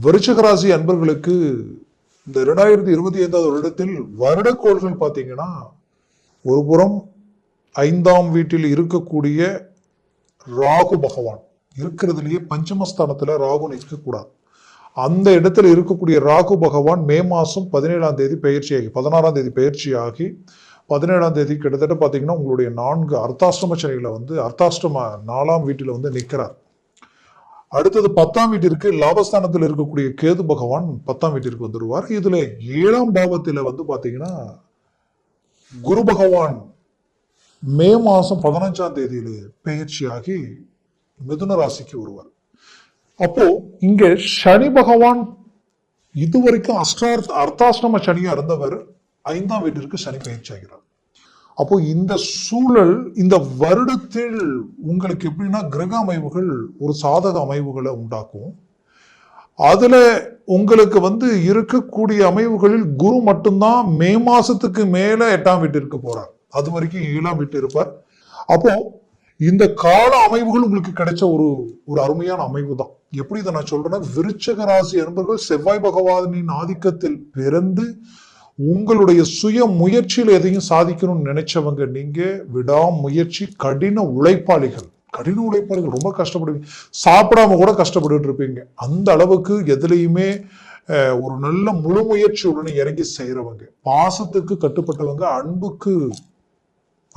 விருச்சகராசி அன்பர்களுக்கு இந்த இரண்டாயிரத்தி இருபத்தி ஐந்தாவது வருடத்தில் வருடக்கோள்கள் பார்த்தீங்கன்னா ஒரு புறம் ஐந்தாம் வீட்டில் இருக்கக்கூடிய ராகு பகவான். இருக்கிறதுலேயே பஞ்சமஸ்தானத்தில் ராகு நிற்கக்கூடாது. அந்த இடத்துல இருக்கக்கூடிய ராகு பகவான் மே மாதம் பதினேழாம் தேதி பயிற்சியாகி பதினாறாம் தேதி பயிற்சியாகி பதினேழாம் தேதி கிட்டத்தட்ட பார்த்தீங்கன்னா உங்களுடைய நான்கு அர்த்தாஷ்டம சனியில் வந்து அர்த்தாஷ்டம நாலாம் வீட்டில் வந்து நிற்கிறார். அடுத்தது பத்தாம் வீட்டிற்கு லாபஸ்தானத்தில் இருக்கக்கூடிய கேது பகவான் பத்தாம் வீட்டிற்கு வந்துடுவார். இதுல ஏழாம் பாவத்தில் வந்து பாத்தீங்கன்னா குரு பகவான் மே மாசம் பதினஞ்சாம் தேதியில பெயர்ச்சியாகி மிதுன ராசிக்கு வருவார். அப்போ இங்க சனி பகவான் இதுவரைக்கும் அஷ்டார்த்த அர்த்தாஷ்டம சனியா இருந்தவர் ஐந்தாம் வீட்டிற்கு சனி பயிற்சி ஆகிறார். அப்போ இந்த சூழல் இந்த வருடத்தில் உங்களுக்கு எப்படின்னா கிரக அமைவுகள் ஒரு சாதக அமைவுகளை உண்டாக்கும். அதில் உங்களுக்கு வந்து இருக்கக்கூடிய அமைவுகளில் குரு மட்டும்தான் மே மாசத்துக்கு மேலே எட்டாம் வீட்டிற்கு போறார். அது வரைக்கும் ஏழாம் வீட்டு இருப்பார். அப்போ இந்த கால அமைவுகள் உங்களுக்கு கிடைச்ச ஒரு ஒரு அருமையான அமைவு தான் எப்படி இதை நான் சொல்றேன்னா விருச்சக ராசி அன்பர்கள் செவ்வாய் பகவானின் ஆதிக்கத்தில் பிறந்து உங்களுடைய சுய முயற்சியில் எதையும் சாதிக்கணும்னு நினைச்சவங்க நீங்க விடாமுயற்சி கடின உழைப்பாளிகள். கடின உழைப்பாளிகள் ரொம்ப கஷ்டப்படுவீங்க. சாப்பிடாம கூட கஷ்டப்பட்டுட்டு இருப்பீங்க. அந்த அளவுக்கு எதுலேயுமே ஒரு நல்ல முழு முயற்சியுடன் இறங்கி செய்கிறவங்க பாசத்துக்கு கட்டுப்பட்டவங்க அன்புக்கு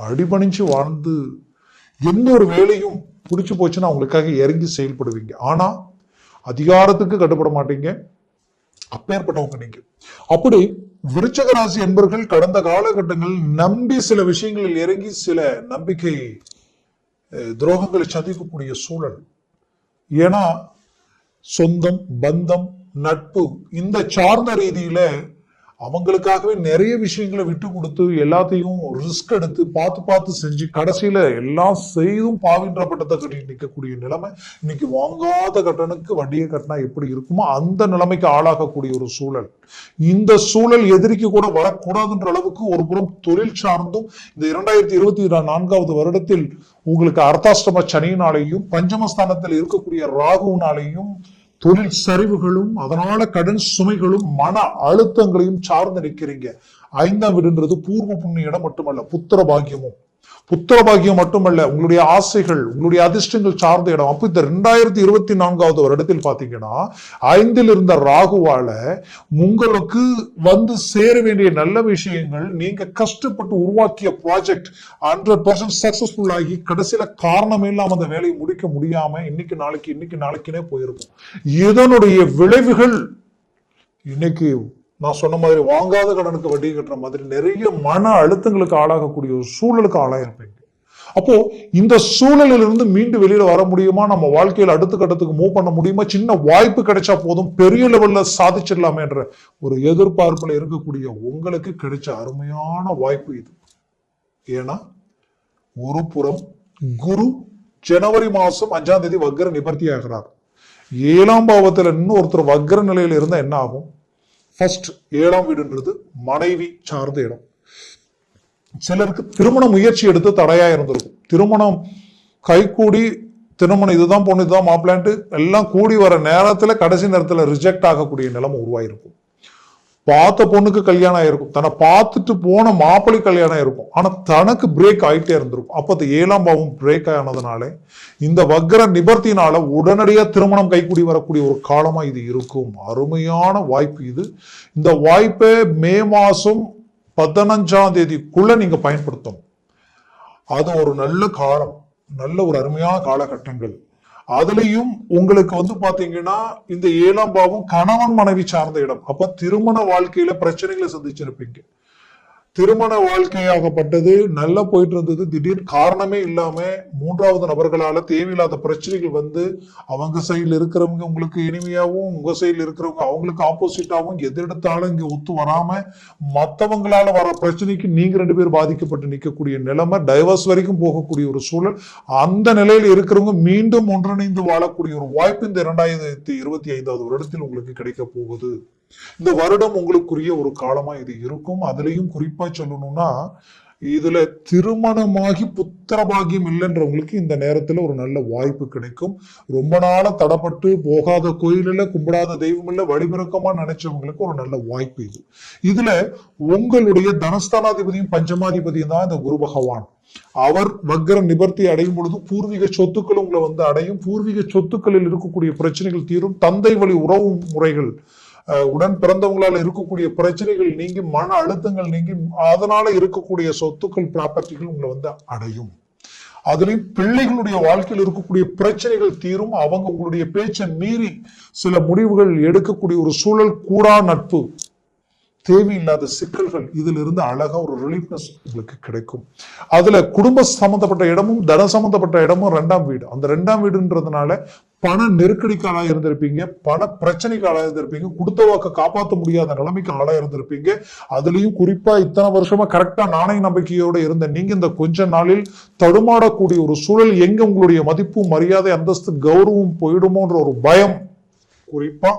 அடிபணிஞ்சு வாழ்ந்து எந்த ஒரு வேலையும் பிடிச்சி போச்சுன்னா அவங்களுக்காக இறங்கி செயல்படுவீங்க. ஆனால் அதிகாரத்துக்கு கட்டுப்பட மாட்டீங்க. அப்பேற்பட்டவங்க நீங்கள் அப்படி விருச்சக ராசி என்பர்கள் கடந்த காலகட்டங்களில் நம்பி சில விஷயங்களில் இறங்கி சில நம்பிக்கை துரோகங்களை சந்திக்கக்கூடிய சூழல். ஏன்னா சொந்தம் பந்தம் நட்பு இந்த சார்ந்த ரீதியில அவங்களுக்காகவே நிறைய விஷயங்களை விட்டு கொடுத்து எல்லாத்தையும் ரிஸ்க் எடுத்து பார்த்து பார்த்து செஞ்சு கடைசியில எல்லாம் செய்தும் பாவின்ற பட்டத்தை கட்டி நிற்கக்கூடிய நிலைமை இன்னைக்கு வாங்காத கட்டணுக்கு வண்டியை கட்டினா எப்படி இருக்குமோ அந்த நிலைமைக்கு ஆளாகக்கூடிய ஒரு சூழல். இந்த சூழல் எதிரிக்கு கூட வரக்கூடாதுன்ற அளவுக்கு ஒரு புறம் தொழில் சார்ந்தும் இந்த இரண்டாயிரத்தி இருபத்தி நான்காவது வருடத்தில் உங்களுக்கு அர்த்தாஷ்டம சனியினாலேயும் பஞ்சமஸ்தானத்தில் இருக்கக்கூடிய ராகுனாலேயும் தொழில் சரிவுகளும் அதனால கடன் சுமைகளும் மன அழுத்தங்களையும் சார்ந்து நிற்கிறீங்க. ஐந்தாம் வீடுன்றது பூர்வ புண்ணிய இடம் மட்டுமல்ல புத்திர பாக்கியமும். புத்திர பாக்கியம் மட்டுமல்ல உங்களுடைய ஆசைகள் உங்களுடைய அதிர்ஷ்டங்கள் சார்ந்த இடம். அப்போ இந்த ரெண்டாயிரத்தி இருபத்தி நான்காவது வருடத்தில் பார்த்தீங்கன்னா ஐந்தில் இருந்த ராகுவால உங்களுக்கு வந்து சேர வேண்டிய நல்ல விஷயங்கள் நீங்க கஷ்டப்பட்டு உருவாக்கிய ப்ராஜெக்ட் ஹண்ட்ரட் பர்சன்ட் சக்சஸ்ஃபுல் ஆகி கடைசியில காரணமே இல்லாமல் அந்த வேலையை முடிக்க முடியாம இன்னைக்கு நாளைக்கு இன்னைக்கு நாளைக்குனே போயிருக்கும். இதனுடைய விளைவுகள் இன்னைக்கு நான் சொன்ன மாதிரி வாங்காத கடனுக்கு வட்டி கட்டுற மாதிரி நிறைய மன அழுத்தங்களுக்கு ஆளாகக்கூடிய ஒரு சூழலுக்கு ஆளாயிருப்பீங்க அப்போ இந்த சூழலிலிருந்து மீண்டும் மீண்டு வெளியில வர முடியுமா? நம்ம வாழ்க்கையில் அடுத்த கட்டத்துக்கு மூவ் பண்ண முடியுமா? சின்ன வாய்ப்பு கிடைச்சா போதும். பெரிய லெவல்ல சாதிச்சிடலாமேன்ற ஒரு எதிர்பார்ப்புல இருக்கக்கூடிய உங்களுக்கு கிடைச்ச அருமையான வாய்ப்பு இது. ஏன்னா ஒரு புறம் குரு ஜனவரி மாசம் அஞ்சாம் தேதி வக்ர நிபர்த்தி ஆகிறார் ஏழாம் பாவத்துல இன்னும் ஒருத்தர் வக்ர நிலையில இருந்தா என்ன ஆகும்? ஃபர்ஸ்ட் ஏழாம் வீடுன்றது மனைவி சார்ந்த இடம். சிலருக்கு திருமண முயற்சி எடுத்து தடையா இருந்திருக்கும். திருமணம் கைகூடி திருமணம் இதுதான் பொண்ணு இதுதான் மாப்பிள்ளான்ட்டு எல்லாம் கூடி வர நேரத்துல கடைசி நேரத்துல ரிஜெக்ட் ஆகக்கூடிய நிலைமை உருவாயிருக்கும். பார்த்த பொண்ணுக்கு கல்யாணம் ஆயிருக்கும். தன்னை பார்த்துட்டு போன மாப்பிள்ளை கல்யாணம் ஆயிருக்கும். ஆனால் தனக்கு பிரேக் ஆயிட்டே இருந்திருக்கும். அப்போ அது ஏழாம் பாவம் பிரேக் ஆனதுனால இந்த வக்ர நிபர்த்தினால உடனடியாக திருமணம் கைக்கூடி வரக்கூடிய ஒரு காலமாக இது இருக்கும். அருமையான வாய்ப்பு இது. இந்த வாய்ப்பை மே மாதம் பதினஞ்சாம் தேதிக்குள்ளே நீங்கள் பயன்படுத்தணும். அது ஒரு நல்ல காலம். நல்ல ஒரு அருமையான காலகட்டங்கள். அதுலயும் உங்களுக்கு வந்து பாத்தீங்கன்னா இந்த ஏழாம் பாவம் கணவன் மனைவி சார்ந்த இடம். அப்ப திருமண வாழ்க்கையில பிரச்சனைகளை சந்திச்சிருப்பீங்க. திருமண வாழ்க்கையாகப்பட்டது நல்லா போயிட்டு இருந்தது திடீர் காரணமே இல்லாம மூன்றாவது நபர்களால தேவையில்லாத பிரச்சனைகள் வந்து அவங்க சைடில் இருக்கிறவங்க உங்களுக்கு இனிமையாகவும் உங்க சைடில் இருக்கிறவங்க அவங்களுக்கு ஆப்போசிட்டாகவும் எதிர்த்தாலும் இங்க ஒத்து வராம மத்தவங்களால வர பிரச்சனைக்கு நீங்க ரெண்டு பேர் பாதிக்கப்பட்டு நிற்கக்கூடிய நிலைமை டைவர்ஸ் வரைக்கும் போகக்கூடிய ஒரு சூழல். அந்த நிலையில் இருக்கிறவங்க மீண்டும் ஒன்றிணைந்து வாழக்கூடிய ஒரு வாய்ப்பு இந்த இரண்டாயிரத்தி இருபத்தி ஐந்தாவது வருடத்தில் உங்களுக்கு கிடைக்க போகுது. இந்த வருடம் உங்களுக்குரிய ஒரு காலமா இது இருக்கும். அதுலயும் குறிப்பா சொல்லணும்னா இதுல திருமணமாகி புத்திர இல்லைன்றவங்களுக்கு இந்த நேரத்துல ஒரு நல்ல வாய்ப்பு கிடைக்கும். ரொம்ப நாள தடப்பட்டு போகாத கோயில் கும்பிடாத தெய்வம் இல்ல வழிபிறக்கமா நினைச்சவங்களுக்கு ஒரு நல்ல வாய்ப்பு இது. இதுல உங்களுடைய தனஸ்தானாதிபதியும் பஞ்சமாதிபதியும் தான் இந்த குரு பகவான். அவர் வக்கர நிபர்த்தி அடையும் பொழுது பூர்வீக சொத்துக்கள் உங்களை வந்து அடையும். பூர்வீக சொத்துக்களில் இருக்கக்கூடிய பிரச்சனைகள் தீரும். தந்தை வழி உறவு முறைகள் உடன் பிறந்தவங்களால இருக்கக்கூடிய பிரச்சனைகள் நீங்கி மன அழுத்தங்கள் நீங்கி அதனால இருக்கக்கூடிய சொத்துக்கள் ப்ராப்பர்ட்டிகள் உங்களை வந்து அடையும். அதுலயும் பிள்ளைகளுடைய வாழ்க்கையில் இருக்கக்கூடிய பிரச்சனைகள் தீரும். அவங்க உங்களுடைய பேச்சை மீறி சில முடிவுகள் எடுக்கக்கூடிய ஒரு சூழல் கூடா நட்பு. தேவையில்லாத சிக்கல்கள் இதுல இருந்து அழகா ஒரு ரிலீஃப்னஸ் உங்களுக்கு கிடைக்கும். அதுல குடும்ப சம்பந்தப்பட்ட இடமும் தன சம்பந்தப்பட்ட இடமும் ரெண்டாம் வீடு. அந்த ரெண்டாம் வீடுன்றதுனால பண நெருக்கடிக்கு ஆளாக இருந்திருப்பீங்க பண பிரச்சனைக்கு ஆளாக இருந்திருப்பீங்க கொடுத்த வாக்க காப்பாற்ற முடியாத நிலைமைக்கு ஆளாக இருந்திருப்பீங்க. அதுலயும் குறிப்பா இத்தனை வருஷமா கரெக்டா நாணய நம்பிக்கையோட இருந்த நீங்க இந்த கொஞ்ச நாளில் தடுமாடக்கூடிய ஒரு சூழல் எங்க உங்களுடைய மதிப்பு மரியாதை அந்தஸ்து கௌரவம் போயிடுமோன்ற ஒரு பயம். குறிப்பா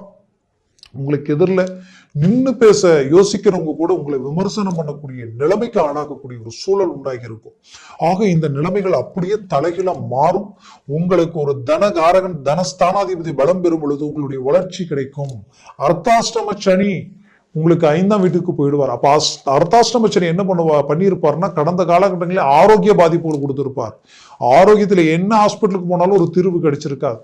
உங்களுக்கு எதிரில் நின்று பேச யோசிக்கிறவங்க கூட உங்களை விமர்சனம் பண்ணக்கூடிய நிலைமைக்கு ஆளாகக்கூடிய ஒரு சூழல் உண்டாகி இருக்கும் ஆக இந்த நிலைமைகள் அப்படியே தலைகீழ மாறும். உங்களுக்கு ஒரு தனகாரகன் தனஸ்தானாதிபதி பலம் பெறும் பொழுது உங்களுடைய வளர்ச்சி கிடைக்கும். அர்த்தாஷ்டம சனி உங்களுக்கு ஐந்தாம் வீட்டுக்கு போயிடுவார். அப்போ அஸ்- அர்த்தாஷ்டம சனி என்ன பண்ணுவா பண்ணியிருப்பார்னா கடந்த காலகட்டங்களில் ஆரோக்கிய பாதிப்புகள் கொடுத்துருப்பார். ஆரோக்கியத்தில் என்ன ஹாஸ்பிட்டலுக்கு போனாலும் ஒரு தீர்வு கிடைச்சிருக்காது.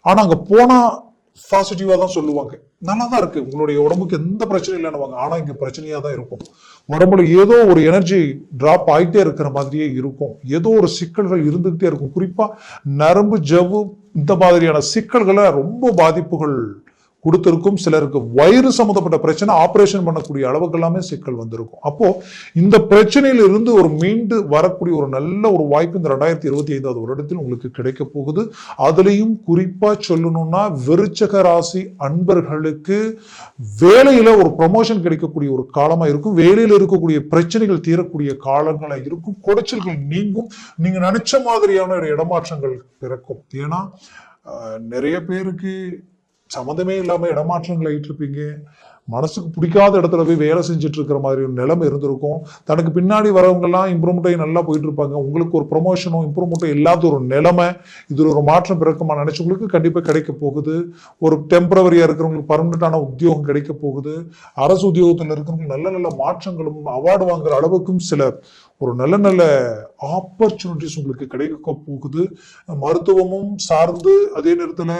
ஆனால் அங்கே போனால் பாசிட்டிவா தான் சொல்லுவாங்க. நல்லா தான் இருக்கு. உங்களுடைய உடம்புக்கு எந்த பிரச்சனையும் இல்லைன்னு ஆனா இங்க பிரச்சனையா தான் இருக்கும். உடம்புல ஏதோ ஒரு எனர்ஜி டிராப் ஆகிட்டே இருக்கிற மாதிரியே இருக்கும். ஏதோ ஒரு சிக்கல்கள் இருந்துகிட்டே இருக்கும். குறிப்பா நரம்பு ஜவ்வு இந்த மாதிரியான சிக்கல்களை ரொம்ப பாதிப்புகள் கொடுத்துருக்கும் சிலருக்கு வயிறு சம்மந்தப்பட்ட பிரச்சனை ஆப்ரேஷன் பண்ணக்கூடிய அளவுக்கு எல்லாமே சிக்கல் வந்திருக்கும். அப்போ இந்த பிரச்சனையிலிருந்து ஒரு மீண்டு வரக்கூடிய ஒரு நல்ல ஒரு வாய்ப்பு இந்த ரெண்டாயிரத்தி இருபத்தி ஐந்தாவது வருடத்தில் உங்களுக்கு கிடைக்க போகுது. அதுலேயும் குறிப்பாக சொல்லணும்னா விருச்சக ராசி அன்பர்களுக்கு வேலையில் ஒரு ப்ரமோஷன் கிடைக்கக்கூடிய ஒரு காலமாக இருக்கும். வேலையில் இருக்கக்கூடிய பிரச்சனைகள் தீரக்கூடிய காலங்களாக இருக்கும். குடைச்சல்கள் நீங்கும். நீங்கள் நினைச்ச மாதிரியான ஒரு இடமாற்றங்கள் பிறக்கும். ஏன்னா நிறைய பேருக்கு சம்மந்தமே இல்லாமல் இடமாற்றங்கள் ஆகிட்டு இருப்பீங்க மனசுக்கு பிடிக்காத இடத்துல போய் வேலை செஞ்சுட்டு இருக்கிற மாதிரி ஒரு நிலைமை இருந்திருக்கும். தனக்கு பின்னாடி வரவங்கெல்லாம் இம்ப்ரூவ்மெண்ட் ஆகி நல்லா போயிட்டு இருப்பாங்க உங்களுக்கு ஒரு ப்ரொமோஷனும் இம்ப்ரூவ்மெண்ட்டும் இல்லாத ஒரு நிலைமை இதில் ஒரு மாற்றம் பிறக்குமா நினைச்சவங்களுக்கு கண்டிப்பாக கிடைக்க போகுது. ஒரு டெம்பரவரியாக இருக்கிறவங்களுக்கு பர்மனண்டான உத்தியோகம் கிடைக்க போகுது. அரசு உத்தியோகத்தில் இருக்கிறவங்களுக்கு நல்ல நல்ல மாற்றங்களும் அவார்டு வாங்குற அளவுக்கும் சில ஒரு நல்ல நல்ல ஆப்பர்ச்சுனிட்டிஸ் உங்களுக்கு கிடைக்க போகுது. மருத்துவமும் சார்ந்து அதே நேரத்தில்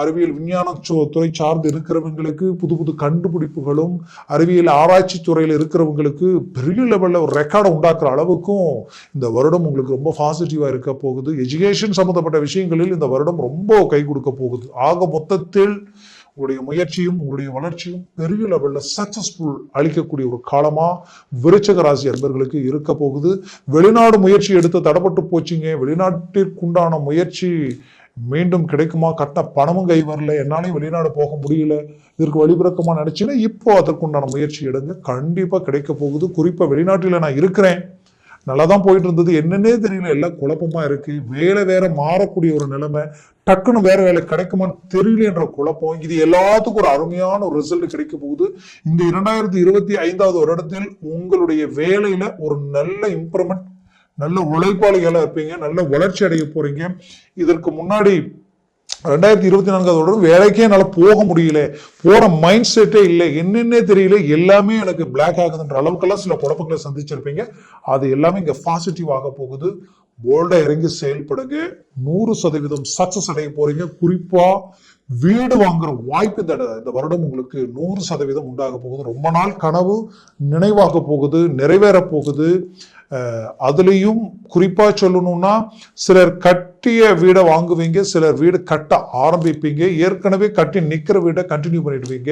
அறிவியல் விஞ்ஞான துறை சார்ந்து இருக்கிறவங்களுக்கு புது புது கண்டுபிடிப்புகளும் அறிவியல் ஆராய்ச்சி துறையில் இருக்கிறவங்களுக்கு பெரிய லெவலில் ஒரு ரெக்கார்டை உண்டாக்குற அளவுக்கும் இந்த வருடம் உங்களுக்கு ரொம்ப பாசிட்டிவாக இருக்க போகுது. எஜுகேஷன் சம்மந்தப்பட்ட விஷயங்களில் இந்த வருடம் ரொம்ப கை கொடுக்க போகுது. ஆக மொத்தத்தில் உங்களுடைய முயற்சியும் உங்களுடைய வளர்ச்சியும் பெரிய லெவலில் சக்சஸ்ஃபுல் அளிக்கக்கூடிய ஒரு காலமாக விருச்சக ராசி அன்பர்களுக்கு இருக்க போகுது. வெளிநாடு முயற்சி எடுத்து தடப்பட்டு போச்சிங்க. வெளிநாட்டிற்குண்டான முயற்சி மீண்டும் கிடைக்குமா? கட்ட பணமும் கை வரல. என்னாலையும் வெளிநாடு போக முடியல. இதற்கு வழிபிறக்கமாக நினச்சின்னா இப்போ அதற்குண்டான முயற்சி எடுங்க. கண்டிப்பாக கிடைக்க போகுது. குறிப்பாக வெளிநாட்டில் நான் இருக்கிறேன். நல்லா தான் போயிட்டு இருந்தது என்னன்னே தெரியல. எல்லாம் குழப்பமா இருக்கு. வேலை வேற மாறக்கூடிய ஒரு நிலைமை. டக்குன்னு வேற வேலை கிடைக்குமான்னு தெரியல என்ற குழப்பம். இது எல்லாத்துக்கும் ஒரு அருமையான ஒரு ரிசல்ட் கிடைக்க போகுது. இந்த இரண்டாயிரத்தி இருபத்தி ஐந்தாவது வருடத்தில் உங்களுடைய வேலையில ஒரு நல்ல இம்ப்ரூவ்மெண்ட் நல்ல உழைப்பாளிகளா இருப்பீங்க. நல்ல வளர்ச்சி அடைய போறீங்க. இதற்கு முன்னாடி ரெண்டாயிரத்தி இருபத்தி நான்காவது வருடம் வேலைக்கே என்னால் போக முடியல. போகிற மைண்ட் செட்டே இல்லை. என்னென்னே தெரியல. எல்லாமே எனக்கு பிளாக் ஆகுதுன்ற அளவுக்கெல்லாம் சில குழப்பங்களை சந்திச்சிருப்பீங்க. அது எல்லாமே இங்கே பாசிட்டிவ் ஆக போகுது. போல்டாக இறங்கி செயல்படுங்க. நூறு சதவீதம் சக்ஸஸ் அடைய போகிறீங்க குறிப்பாக வீடு வாங்குற வாய்ப்பு இந்த இந்த வருடம் உங்களுக்கு நூறு சதவீதம் உண்டாக போகுது. ரொம்ப நாள் கனவு நினைவாக போகுது நிறைவேற போகுது. அதுலேயும் குறிப்பாக குறிப்பா சொல்லணும்னா சிலர் கட்டிய வீடை வாங்குவீங்க சிலர் வீடு கட்ட ஆரம்பிப்பீங்க ஏற்கனவே கட்டி நிற்கிற வீடை கண்டினியூ பண்ணிடுவீங்க.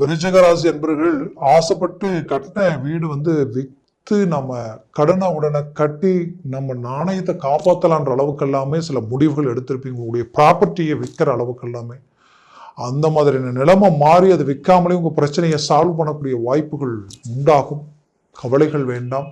விருச்சகராசி என்பவர்கள் ஆசைப்பட்டு கட்டின வீடு வந்து வித்து நம்ம கடனை உடனே கட்டி நம்ம நாணயத்தை காப்பாற்றலான்ற அளவுக்கு எல்லாமே சில முடிவுகள் எடுத்திருப்பீங்க. உங்களுடைய ப்ராப்பர்ட்டியை விற்கிற அளவுக்கு எல்லாமே. அந்த மாதிரியான நிலைமை மாறி அது விற்காமலே உங்கள் பிரச்சனையை சால்வ் பண்ணக்கூடிய வாய்ப்புகள் உண்டாகும். கவலைகள் வேண்டாம்.